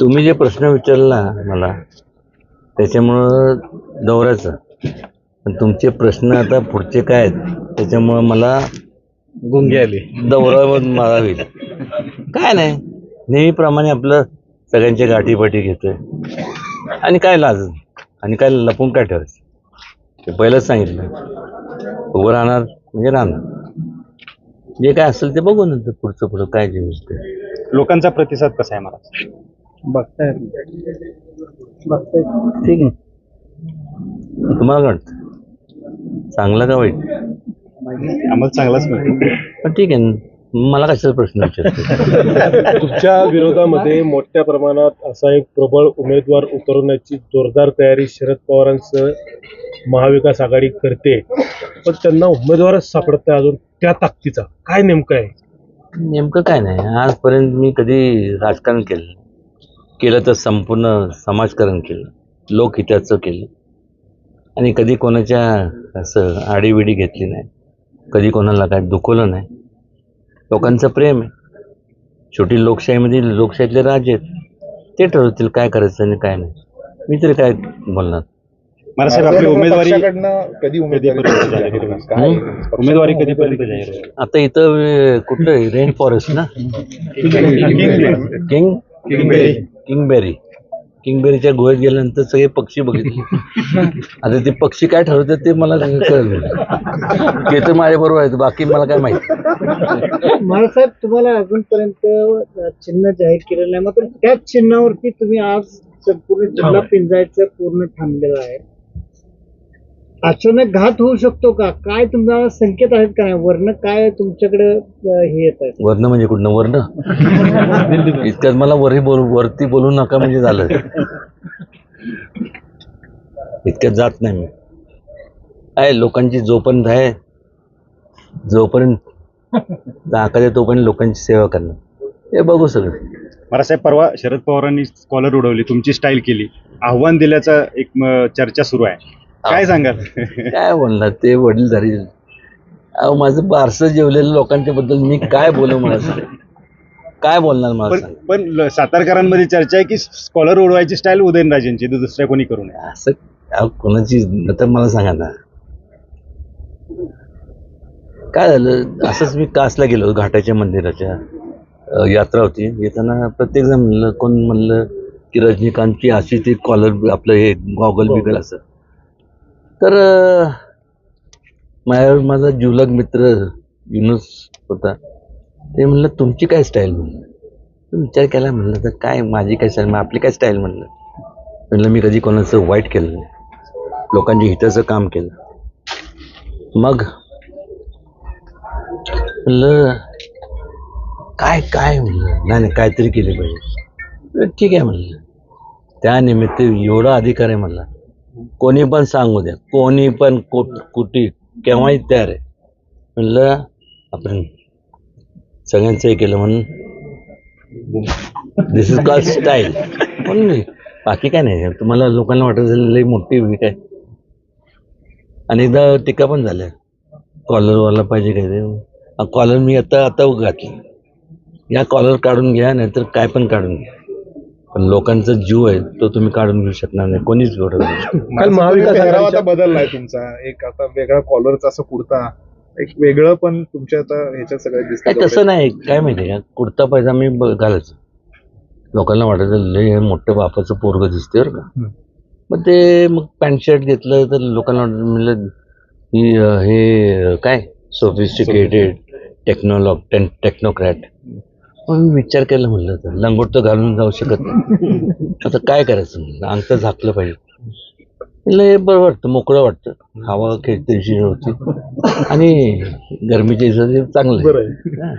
तुम्ही जे प्रश्न विचारला मला त्याच्यामुळं दौऱ्याचं पण तुमचे प्रश्न आता पुढचे काय आहेत त्याच्यामुळं मला गुंगे आली. दौऱ्यावर मला होईल काय नाही. नेहमीप्रमाणे आपलं सगळ्यांच्या गाठीपाठी घेतोय. आणि काय लाज आणि काय लपून काय ठेवायचं? ते पहिलंच सांगितलं. उभं राहणार म्हणजे राहणार. जे काय असेल ते बघू नंतर पुढचं पुढं काय जे होईल ते. लोकांचा प्रतिसाद कसा आहे मला बघताय. बघताय. ठीक आहे. तुम्हाला काय वाटतं? चांगलं का वाईट? आम्हाला चांगलाच मिळतो पण ठीक आहे. मला कशाचा प्रश्न विचारतो तुमच्या विरोधामध्ये मोठ्या प्रमाणात असा एक प्रबळ उमेदवार उतरवण्याची जोरदार तयारी शरद पवारांसह महाविकास आघाडी करते. पण त्यांना उमेदवारच सापडत नाही अजून त्या ताकदीचा. काय नेमकं आहे? नेमकं काय नाही. आजपर्यंत मी कधी राजकारण केलं. केलं तर संपूर्ण समाजकारण केलं. लोकहिताचं केलं. आणि कधी कोणाच्या असं आडीविडी घेतली नाही. कधी कोणाला काय दुखवलं नाही. लोकांचं प्रेम आहे. शेवटी लोकशाहीमध्ये लोकशाहीतले राजे आहेत. ते ठरवतील काय करायचं आणि काय नाही. मी तरी काय बोलणार? मला साहेब आपली उमेदवारी कधी कधीपर्यंत जाहीर होईल? काय उमेदवारी कधीपर्यंत जाहीर होईल? आता इथं अं, कुठलं रेन फॉरेस्ट ना? King kingberry. किंगबेरी किंगबेरीच्या गुहेत गेल्यानंतर सगळे पक्षी बघितले. आता ते पक्षी काय ठरवतात ते मला कळलं ते तर माझ्या बरोबर आहेत बाकी मला काय माहिती? माळासाहेब तुम्हाला अजूनपर्यंत चिन्ह जाहीर केलेलं नाही मात्र त्याच चिन्हावरती तुम्ही आज संपूर्ण जिल्हा पिंजायचं पूर्ण थांबलेलं आहे. अचानक घात होऊ शकतो का? काय तुम्हाला संकेत आहेत का? नाही वर्ण काय तुमच्याकडे हे येत आहे वर्ण म्हणजे कुठनं? वर्ण? इतक्यात मला वरी बोल वरती बोलू नका म्हणजे झालं. इतक्यात जात नाही मी. आहे लोकांची जोपर्यंत आहे जोपर्यंत आहे तोपर्यंत लोकांची सेवा करणं हे बघू सगळं. मला साहेब परवा शरद पवारांनी स्कॉलर उडवली तुमची स्टाईल केली. आव्हान दिल्याचा एक चर्चा सुरू आहे. काय सांगाल? काय बोलणार ते वडीलधारी अहो माझं बारसं जेवलेलं लोकांच्या बद्दल मी काय बोलू सांग. काय बोलणार मला पण सांग? पण ल- सातारकरांमध्ये चर्चा आहे की स्कॉलर उडवायची स्टाईल उदयनराजेंची तर दुसऱ्या कोणी करू नये? असं अहो कोणाची तर मला सांगा ना. काय झालं असंच मी कासला गेलो घाटाच्या मंदिराच्या अं, यात्रा होती. येताना प्रत्येक जण म्हणलं कोण म्हणलं की रजनीकांतची अशी ती कॉलर आपलं हे गॉगल बिगल असं. तर माझ्यावर माझा जुलग मित्र युनुस होता. ते म्हणलं तुमची काय स्टाईल म्हणलं? तर विचार केला म्हणलं तर काय माझी काय स्टाईल मग आपली काय स्टाईल म्हणलं? म्हणलं मी कधी कोणाचं वाईट केलं नाही. लोकांच्या हिताचं काम केलं. मग म्हणलं काय काय म्हणलं? नाही नाही काहीतरी केले पाहिजे. ठीक आहे म्हणलं. त्यानिमित्त एवढा अधिकार आहे म्हणला कोणी पण सांगू द्या. कोणी पण कु- कुठे केव्हाही तयार आहे. म्हणलं आपण सगळ्यांचं हे केलं म्हणून दिस इज कॉल स्टाईल म्हणून बाकी काय नाही. तुम्हाला लोकांना वाटत असेल लई मोठी भूमिका आहे एकदा टीका पण झाल्या. कॉलरवाला पाहिजे काय ते? कॉलर मी आता आता घातली या कॉलर काढून घ्या नाहीतर काय पण काढून घ्या. पण लोकांचा जीव आहे तो तुम्ही काढून घेऊ शकणार नाही. कोणीच नाही. काल महाविकास आता बदललाय तुमचा. एक आता वेगळा कॉलरचा असं कुर्ता एक वेगळं पण तुमच्या आता ह्याच्यात सगळं दिसतं तसं नाही. काय माहिती का? कुर्ता पायजामा मी घालायचो. लोकांना वाटायचं लय हे मोठं बापाचं पोरग दिसते बरं का. मग ते मग पॅन्ट शर्ट घेतलं तर लोकांना म्हणलं की हे काय? सोफिस्टिकेटेड टेक्नॉलॉग टेन टेक्नोक्रॅट मग मी विचार केला म्हणलं तर लंगोट तर घालून जाऊ शकत नाही. आता काय करायचं म्हणलं? अंग तर झाकलं पाहिजे. म्हणलं हे बरं वाटतं मोकळं वाटतं. हवा खेळतेशी होती आणि गरमीच्या दिवसात चांगलं आहे.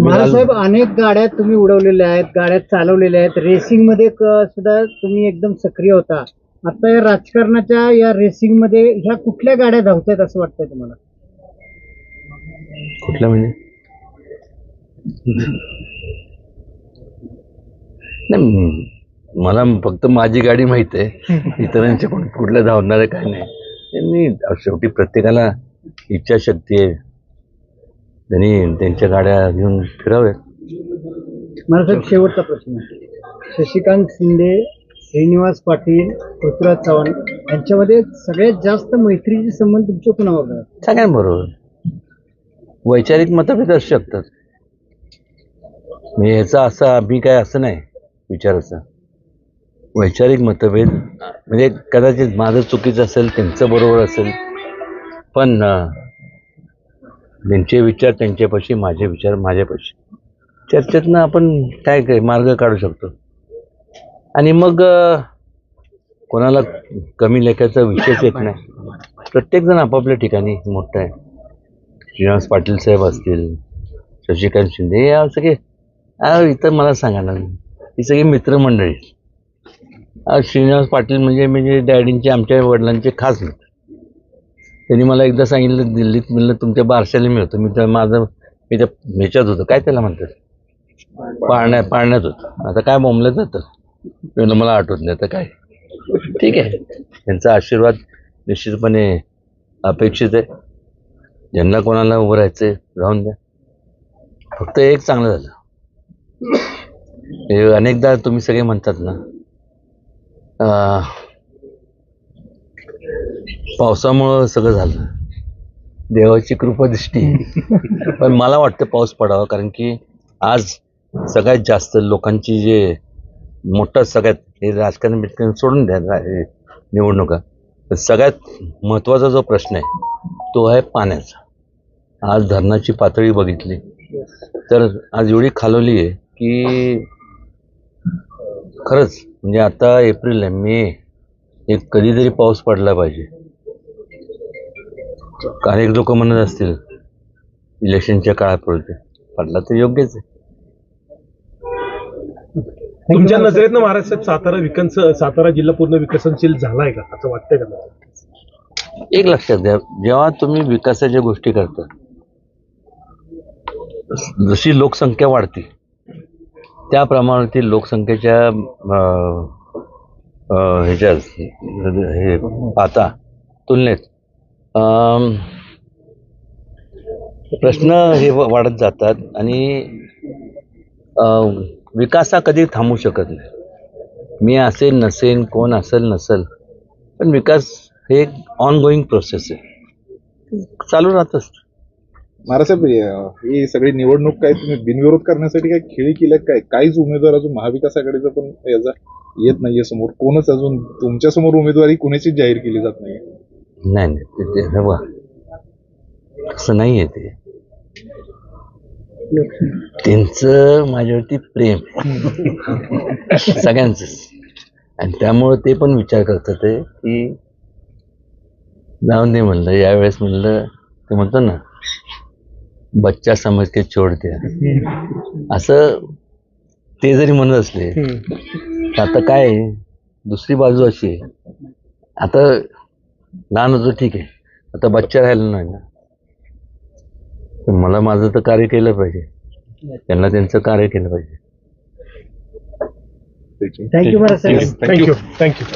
महाराजसाहेब अनेक गाड्या तुम्ही उडवलेल्या आहेत गाड्या चालवलेल्या आहेत. रेसिंगमध्ये क- सुद्धा तुम्ही एकदम सक्रिय होता. आता या राजकारणाच्या या रेसिंगमध्ये ह्या कुठल्या गाड्या धावतायत असं वाटतंय तुम्हाला? कुठलं म्हणजे? नाही मला फक्त माझी गाडी माहीत आहे. इतरांच्या कुठ कुठल्या धावणार आहे काय नाही. शेवटी प्रत्येकाला इच्छाशक्ती आहे. त्यांनी त्यांच्या गाड्या घेऊन फिराव्यात. मला शेवटचा प्रश्न शशिकांत शिंदे श्रीनिवास पाटील पृथ्वीराज चव्हाण यांच्यामध्ये सगळ्यात जास्त मैत्रीचे संबंध तुमच्या कुणावर? सगळ्यांबरोबर. वैचारिक मतभेद असू शकतात. म्हणजे याचा असं मी काय असं नाही विचाराचं वैचारिक मतभेद म्हणजे कदाचित माझं चुकीचं असेल त्यांचं बरोबर असेल पण त्यांचे विचार त्यांच्यापाशी माझे विचार माझ्यापाशी. चर्चेतनं आपण काय काय मार्ग काढू शकतो. आणि मग कोणाला कमी लेखाचा विषयच येत नाही. प्रत्येकजण आपापल्या ठिकाणी मोठं आहे. श्रीनिवास पाटील साहेब असतील शशिकांत शिंदे या सगळे इथं मला सांगा ना. ही सगळी मित्रमंडळी. श्रीनिवास पाटील म्हणजे म्हणजे डॅडींचे आमच्या वडिलांचे खास मित्र. त्यांनी मला एकदा सांगितलं दिल्लीत म्हणलं तुमच्या बारशाला मी होतो मी तर माझं मी त्या ह्याच्यात होतो. काय त्याला म्हणतात? पाळण्या पाळण्यात होतो. आता काय बोंबलं जातं? मी मला आठवत नाही. आता काय? ठीक आहे. त्यांचा आशीर्वाद निश्चितपणे अपेक्षित आहे. ज्यांना कोणाला उभं राहायचंय राहून द्या. फक्त एक चांगलं झालं. हे अनेकदा तुम्ही सगळे म्हणतात ना. पावसामुळं सगळं झालं. देवाची कृपा दिसती. पण मला वाटतं पाऊस पडावा कारण की आज सगळ्यात जास्त लोकांची जे मोठं सगळ्यात हे राजकारण बिजकारण सोडून द्या निवडणुका सगळ्यात महत्त्वाचा जो प्रश्न आहे तो आहे पाण्याचा. आज धरणाची पातळी बघितली. तर आज एवढी खालवली आहे की खरंच म्हणजे आता एप्रिल आहे मे. एक कधीतरी पाऊस पडला पाहिजे. अनेक लोक म्हणत असतील इलेक्शनच्या काळापुरते पडला तर योग्यच आहे. तुमच्या नजरेतनं महाराष्ट्रात सातारा विकस सातारा जिल्हा पूर्ण विकसनशील झालाय का? असं वाटतंय का मला? एक लक्षात द्या जेव्हा तुम्ही विकासाच्या गोष्टी करता जशी लोकसंख्या वाढते त्या प्रमाणातील लोकसंख्येच्या ह्याच्या हे पाहता तुलनेत अं, प्रश्न हे वाढत जातात आणि विकास हा कधी थांबू शकत नाही. मी असेल नसेल कोण असेल नसेल पण विकास हे एक ऑन गोईंग प्रोसेस आहे. चालू राहत असतं महाराजसाहेब ही सगळी निवडणूक काय तुम्ही बिनविरोध करण्यासाठी काय खेळी केल्या काय? काहीच उमेदवार अजून महाविकास आघाडीचा पण याचा येत नाहीये समोर. कोणच अजून तुमच्यासमोर उमेदवारी कुणाची जाहीर केली जात नाही नाही नाही ते- ते हे नाही आहे ते. त्यांचं माझ्यावरती प्रेम सगळ्यांच सगळ्यांचंच. आणि त्यामुळं ते पण विचार करतात की जाऊन दे म्हणलं यावेळेस म्हणलं ते म्हणतो ना बच्चा समज के छोड द्या असं ते जरी म्हणत असले तर आता काय आहे? दुसरी बाजू अशी आहे. आता लहान होतो ठीक आहे. आता बच्चा राहिला नाही ना. तर मला माझं तर कार्य केलं पाहिजे. त्यांना त्यांचं कार्य केलं पाहिजे. Thank you Maharaj thank you thank you